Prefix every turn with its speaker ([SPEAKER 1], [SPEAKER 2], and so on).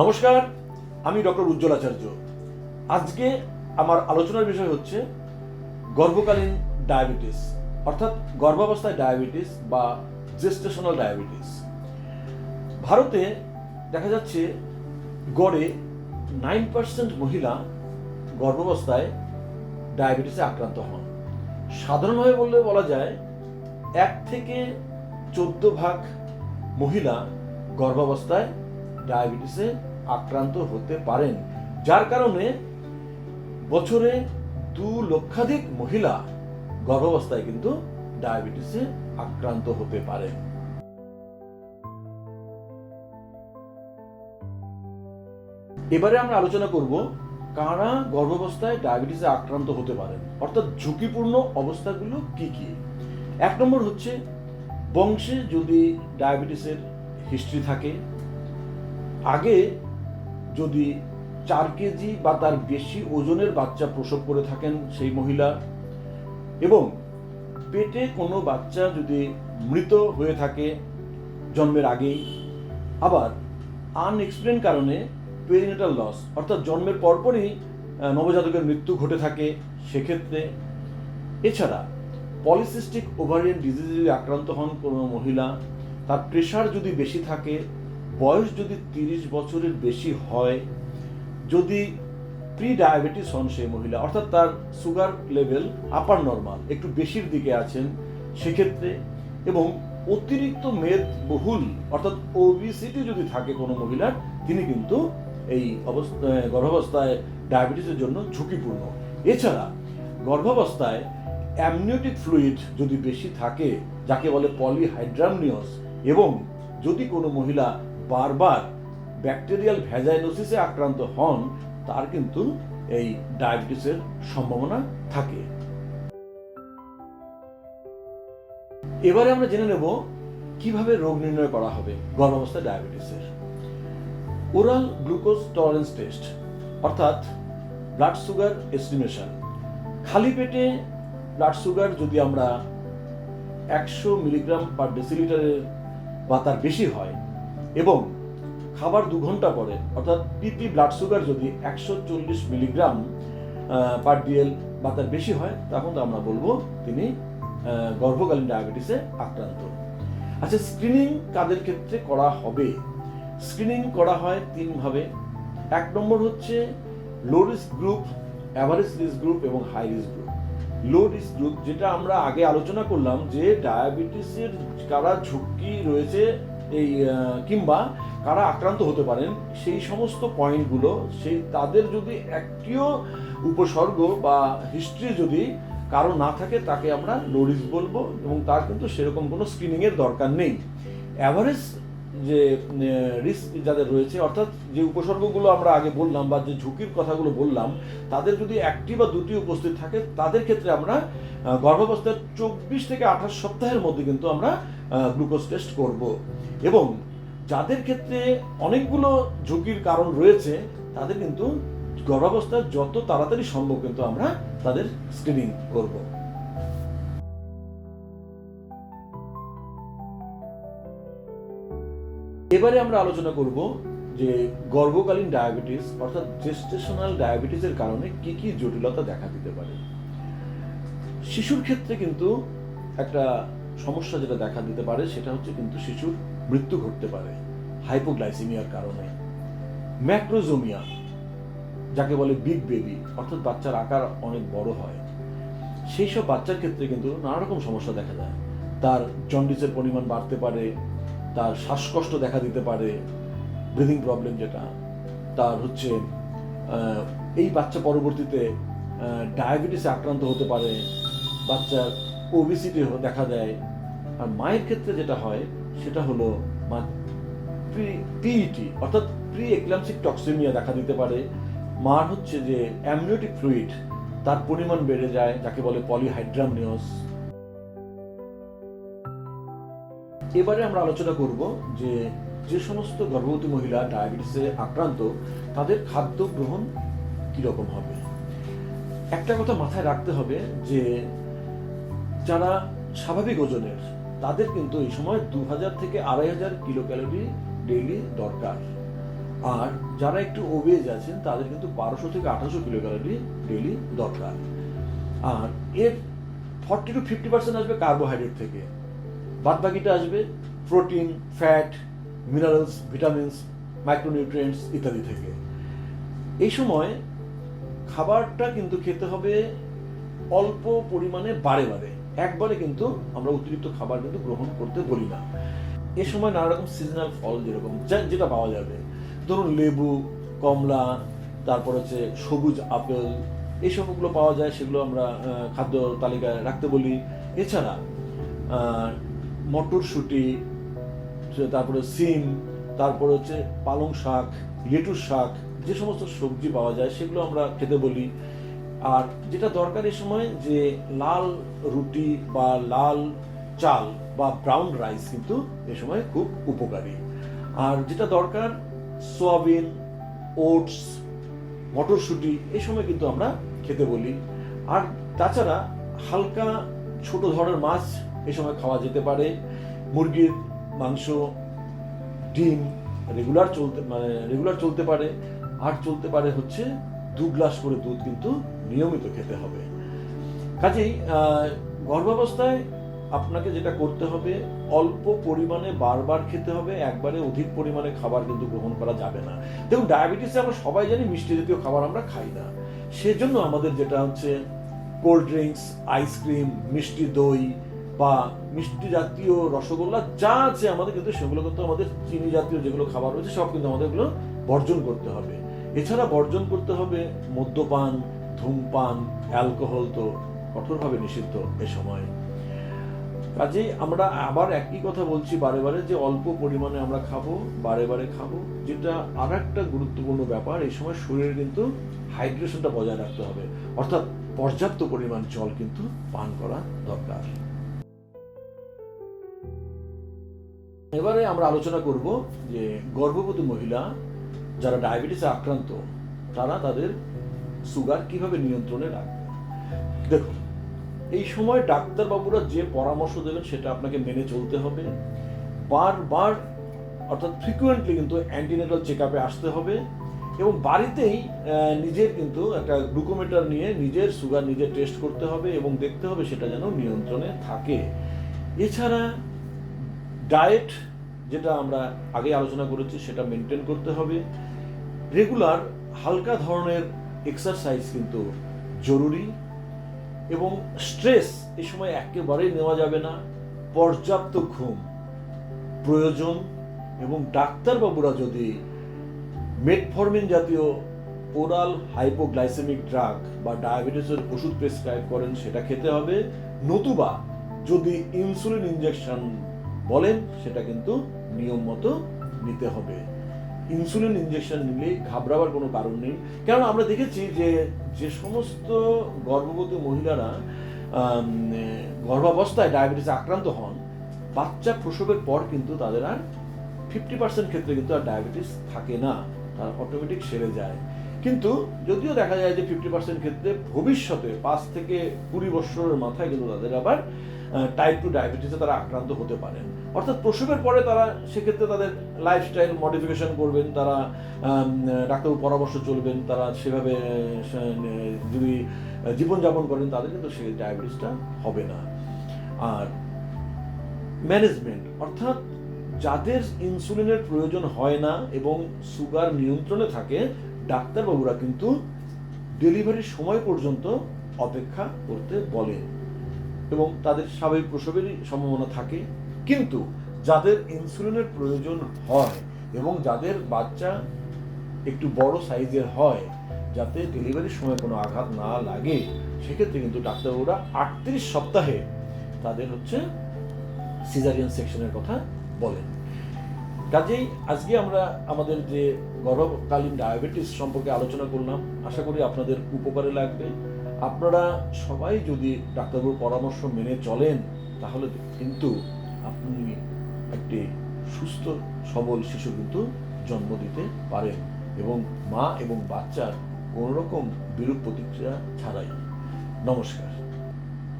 [SPEAKER 1] নমস্কার, আমি ডক্টর উজ্জ্বল আচার্য আজকে আমার আলোচনার বিষয় হচ্ছে গর্ভকালীন ডায়াবেটিস, অর্থাৎ গর্ভাবস্থায় ডায়াবেটিস বা জেস্টেশনাল ডায়াবেটিস। ভারতে দেখা যাচ্ছে গড়ে নাইন পার্সেন্ট মহিলা গর্ভাবস্থায় ডায়াবেটিসে আক্রান্ত হন। সাধারণভাবে বললে বলা যায় এক থেকে চোদ্দ ভাগ মহিলা গর্ভাবস্থায় ডায়াবেটিসে আক্রান্ত হতে পারেন। যার কারণে বছরে দু লক্ষাধিক মহিলা গর্ভাবস্থায় কিন্তু ডায়াবেটিসে আক্রান্ত হতে পারেন এবারে আমরা আলোচনা করব কারা গর্ভাবস্থায় ডায়াবেটিসে আক্রান্ত হতে পারেন, অর্থাৎ ঝুঁকিপূর্ণ অবস্থাগুলো কি কি? এক নম্বর হচ্ছে, বংশে যদি ডায়াবেটিসের হিস্ট্রি থাকে আগে যদি চার কেজি বা তার বেশি ওজনের বাচ্চা প্রসব করে থাকেন সেই মহিলা, এবং পেটে কোনো বাচ্চা যদি মৃত হয়ে থাকে জন্মের আগেই, আবার আনএক্সপ্লেন কারণে পেরিনেটাল লস অর্থাৎ জন্মের পরপরই নবজাতকের মৃত্যু ঘটে থাকে সেক্ষেত্রে। এছাড়া পলিসিস্টিক ওভারিয়ান ডিজিজে আক্রান্ত হন কোনো মহিলা, তার প্রেশার যদি বেশি থাকে বয়স যদি তিরিশ বছরের বেশি হয়, যদি প্রি ডায়াবেটিস হন সেই মহিলা, অর্থাৎ তার সুগার লেভেল আপার নর্মাল একটু বেশির দিকে আছেন, সেক্ষেত্রে এবং অতিরিক্ত মেদ বহুল অর্থাৎ ওবিসিটি যদি থাকে কোনো মহিলার, তিনি কিন্তু এই অবস্থা গর্ভাবস্থায় ডায়াবেটিসের জন্য ঝুঁকিপূর্ণ। এছাড়া গর্ভাবস্থায় অ্যামনিওটিক ফ্লুইড যদি বেশি থাকে, যাকে বলে পলিহাইড্রামনিয়স এবং যদি কোনো মহিলা বারবার ব্যাকটেরিয়াল ভ্যাজাইনোসিসে আক্রান্ত হন, তার কিন্তু এই ডায়াবেটিসের সম্ভাবনা থাকে। এবারে আমরা জেনে নেব কীভাবে রোগ নির্ণয় করা হবে গর্ভাবস্থায় ডায়াবেটিসের। ওরাল গ্লুকোজ টলারেন্স টেস্ট, অর্থাৎ ব্লাড সুগার এস্টিমেশন। খালি পেটে ব্লাড সুগার যদি আমরা একশো মিলিগ্রাম পার ডেসিলিটারের বা তার বেশি হয় এবং খাবার দু ঘণ্টা পরে, অর্থাৎ পিপি ব্লাড সুগার যদি একশো চল্লিশ মিলিগ্রাম পার ডিএল বা তার বেশি হয়, তখন তো আমরা বলব তিনি গর্ভকালীন ডায়াবেটিসে আক্রান্ত। আচ্ছা স্ক্রিনিং কাদের ক্ষেত্রে করা হবে? স্ক্রিনিং করা হয় তিনভাবে এক নম্বর হচ্ছে low risk group average risk group এবং high risk group low risk group যেটা আমরা আগে আলোচনা করলাম যে ডায়াবেটিসের কারা ঝুঁকি রয়েছে এই কিংবা কারা আক্রান্ত হতে পারেন, সেই সমস্ত পয়েন্টগুলো সেই তাদের যদি একটিও উপসর্গ বা হিস্ট্রি যদি কারও না থাকে, তাকে আমরা লো রিস্ক বলব এবং তার কিন্তু সেরকম কোনো স্ক্রিনিংয়ের দরকার নেই। অ্যাভারেজ যে রিস্ক যাদের রয়েছে, অর্থাৎ যে উপসর্গগুলো আমরা আগে বললাম বা যে ঝুঁকির কথাগুলো বললাম, তাদের যদি একটি বা দুটি উপস্থিত থাকে, তাদের ক্ষেত্রে আমরা গর্ভাবস্থার চব্বিশ থেকে আঠাশ সপ্তাহের মধ্যে কিন্তু আমরা গ্লুকোজ টেস্ট করব। এবং যাদের ক্ষেত্রে অনেকগুলো ঝুঁকির কারণ রয়েছে, তাদের কিন্তু গর্ভাবস্থায় যত তাড়াতাড়ি সম্ভব কিন্তু আমরা তাদের স্ক্রিনিং করব। এবারে আমরা আলোচনা করব যে গর্ভকালীন ডায়াবেটিস অর্থাৎ জেস্টেশনাল ডায়াবেটিসের কারণে কি কি জটিলতা দেখা দিতে পারে। শিশুর ক্ষেত্রে কিন্তু একটা সমস্যা যেটা দেখা দিতে পারে সেটা হচ্ছে কিন্তু শিশুর মৃত্যু ঘটতে পারে হাইপোগ্লাইসিমিয়ার কারণে। ম্যাক্রোজোমিয়া যাকে বলে বিগ বেবি অর্থাৎ বাচ্চার আকার অনেক বড় হয়। সেই সব বাচ্চার ক্ষেত্রে কিন্তু নানা রকম সমস্যা দেখা যায় তার জন্ডিসের পরিমাণ বাড়তে পারে, তার শ্বাসকষ্ট দেখা দিতে পারে ব্রিদিং প্রবলেম যেটা, তার হচ্ছে এই বাচ্চা পরবর্তীতে ডায়াবেটিসে আক্রান্ত হতে পারে, বাচ্চার ওবিসিটি দেখা দেয়। আর মায়ের ক্ষেত্রে যেটা হয়, সেটা হলো পিইটি অর্থাৎ প্রি এক্লামসিক টক্সিমিয়া দেখা দিতে পারে। মার হচ্ছে যে অ্যামনিওটিক ফ্লুইড তার পরিমাণ বেড়ে যায়, যাকে বলে পলিহাইড্রামনিয়স এবারে আমরা আলোচনা করব যে যে সমস্ত গর্ভবতী মহিলা ডায়াবেটিসে আক্রান্ত, তাদের খাদ্য গ্রহণ কীরকম হবে? একটা কথা মাথায় রাখতে হবে যে যারা স্বাভাবিক ওজনের, তাদের কিন্তু এই সময় দু হাজার থেকে আড়াই হাজার কিলো ক্যালোরি ডেইলি দরকার। আর যারা একটু ওবেজ আছেন, তাদের কিন্তু বারোশো থেকে আঠারোশো কিলো ক্যালোরি ডেইলি দরকার। আর এর ফর্টি টু ফিফটি পার্সেন্ট আসবে কার্বোহাইড্রেট থেকে। বাদ বাকিটা আসবে protein fat minerals vitamins micronutrients ইত্যাদি থেকে। এই সময় খাবারটা কিন্তু খেতে হবে অল্প পরিমাণে বারে বারে। একবারে কিন্তু আমরা অতিরিক্ত খাবার কিন্তু গ্রহণ করতে বলি না। এ সময় নানা রকম সিজনাল ফল যেরকম যেটা পাওয়া যাবে। ধরুন লেবু, কমলা, তারপর হচ্ছে সবুজ আপেল, এই সবগুলো পাওয়া যায়, সেগুলো আমরা খাদ্য তালিকায় রাখতে বলি। এছাড়া মটরশুঁটি, তারপরে সিম, তারপর হচ্ছে পালং শাক লেটুস শাক, যে সমস্ত সবজি পাওয়া যায়, সেগুলো আমরা খেতে বলি। আর যেটা দরকার এই সময় যে লাল রুটি বা লাল চাল বা ব্রাউন রাইস কিন্তু এ সময় খুব উপকারী। আর যেটা দরকার, সোয়াবিন, ওটস, মটরশুঁটি, এই সময় কিন্তু আমরা খেতে বলি। আর তাছাড়া হালকা ছোট ধরনের মাছ এই সময় খাওয়া যেতে পারে। মুরগির মাংস, ডিম রেগুলার চলতে মানে রেগুলার চলতে পারে। আর চলতে পারে হচ্ছে দু গ্লাস করে দুধ কিন্তু নিয়মিত খেতে হবে। কাজেই গর্ভাবস্থায় আপনাকে যেটা করতে হবে, অল্প পরিমাণে বারবার খেতে হবে, একবারে অধিক পরিমাণে খাবার কিন্তু গ্রহণ করা যাবে না। দেখুন, ডায়াবেটিসে আমরা সবাই জানি মিষ্টি জাতীয় খাবার আমরা খাই না। সেজন্য আমাদের যেটা হচ্ছে কোল্ড ড্রিঙ্কস আইসক্রিম মিষ্টি দই বা মিষ্টি জাতীয় রসগোল্লা যা আছে আমাদের কিন্তু সেগুলো কিন্তু আমাদের চিনি জাতীয় যেগুলো খাবার রয়েছে সব কিন্তু আমাদের এগুলো বর্জন করতে হবে। এছাড়া বর্জন করতে হবে মদ্যপান ধূমপান, অ্যালকোহল তো কঠোরভাবে নিষিদ্ধ এ সময়। কাজেই আমরা আবার একই কথা বলছি বারে বারে যে অল্প পরিমাণে আমরা খাব, বারে বারে খাব, যেটা আর একটা গুরুত্বপূর্ণ ব্যাপার, এই সময় শরীরে কিন্তু হাইড্রেশনটা বজায় রাখতে হবে। অর্থাৎ পর্যাপ্ত পরিমাণ জল কিন্তু পান করা দরকার। এবারে আমরা আলোচনা করব যে গর্ভবতী মহিলা যারা ডায়াবেটিসে আক্রান্ত, তারা তাদের সুগার কীভাবে নিয়ন্ত্রণে রাখবে? দেখুন, এই সময় ডাক্তারবাবুরা যে পরামর্শ দেবেন সেটা আপনাকে মেনে চলতে হবে। বারবার, অর্থাৎ ফ্রিকুয়েন্টলি কিন্তু অ্যান্টিনেটাল চেক আপে আসতে হবে এবং বাড়িতেই নিজের কিন্তু একটা গ্লুকোমিটার নিয়ে নিজের সুগার নিজে টেস্ট করতে হবে এবং দেখতে হবে সেটা যেন নিয়ন্ত্রণে থাকে। এছাড়া ডায়েট যেটা আমরা আগে আলোচনা করেছি, সেটা মেনটেন করতে হবে। রেগুলার হালকা ধরনের এক্সারসাইজ কিন্তু জরুরি এবং স্ট্রেস এ সময় একেবারেই নেওয়া যাবে না। পর্যাপ্ত ঘুম প্রয়োজন এবং ডাক্তারবাবুরা যদি মেটফরমিন জাতীয় ওরাল হাইপোগ্লাইসেমিক ড্রাগ বা ডায়াবেটিসের ওষুধ প্রেসক্রাইব করেন, সেটা খেতে হবে। নতুবা যদি ইনসুলিন ইনজেকশন বলেন, সেটা কিন্তু নিয়ম মতো নিতে হবে। ইনসুলিন ইনজেকশন নিলে ঘাবড়াবার কোনো কারণ নেই। কারণ আমরা দেখেছি যে যে সমস্ত গর্ভবতী মহিলারা গর্ভাবস্থায় ডায়াবেটিস আক্রান্ত হন, বাচ্চা প্রসবের পর কিন্তু তাদের আর ফিফটি পার্সেন্ট ক্ষেত্রে কিন্তু আর ডায়াবেটিস থাকে না। তার অটোমেটিক সেরে যায়। কিন্তু যদিও দেখা যায় যে ফিফটি পার্সেন্ট ক্ষেত্রে ভবিষ্যতে পাঁচ থেকে কুড়ি বছরের মাথায় কিন্তু তাদের আবার টাইপ টু ডায়াবেটিসে তারা আক্রান্ত হতে পারেন অর্থাৎ প্রসবের পরে তারা সেক্ষেত্রে তাদের লাইফস্টাইল মডিফিকেশন করবেন, তারা ডাক্তারবাবুর পরামর্শ চলবেন, তারা সেভাবে যদি জীবনযাপন করেন, তাদের কিন্তু সেই ডায়াবেটিসটা হবে না। আর ম্যানেজমেন্ট অর্থাৎ যাদের ইনসুলিনের প্রয়োজন হয় না এবং সুগার নিয়ন্ত্রণে থাকে, ডাক্তারবাবুরা কিন্তু ডেলিভারির সময় পর্যন্ত অপেক্ষা করতে বলেন। এবং তাদের স্বাভাবিক প্রসবেরই সম্ভাবনা থাকে। কিন্তু যাদের ইনসুলিনের প্রয়োজন হয় এবং যাদের বাচ্চা একটু বড় সাইজের হয়, যাতে ডেলিভারির সময় কোনো আঘাত না লাগে, সেক্ষেত্রে কিন্তু ডাক্তারবাবুরা আটত্রিশ সপ্তাহে তাদের হচ্ছে সিজারিয়ান সেকশনের কথা বলেন। কাজেই আজকে আমরা আমাদের যে গর্ভকালীন ডায়াবেটিস সম্পর্কে আলোচনা করলাম। আশা করি আপনাদের উপকারে লাগবে। আপনারা সবাই যদি ডাক্তারবাবুর পরামর্শ মেনে চলেন, তাহলে কিন্তু আপনি একটি সুস্থ, সবল শিশু কিন্তু জন্ম দিতে পারেন এবং মা এবং বাচ্চার কোনোরকম বিরূপ প্রতিক্রিয়া ছাড়াই। নমস্কার।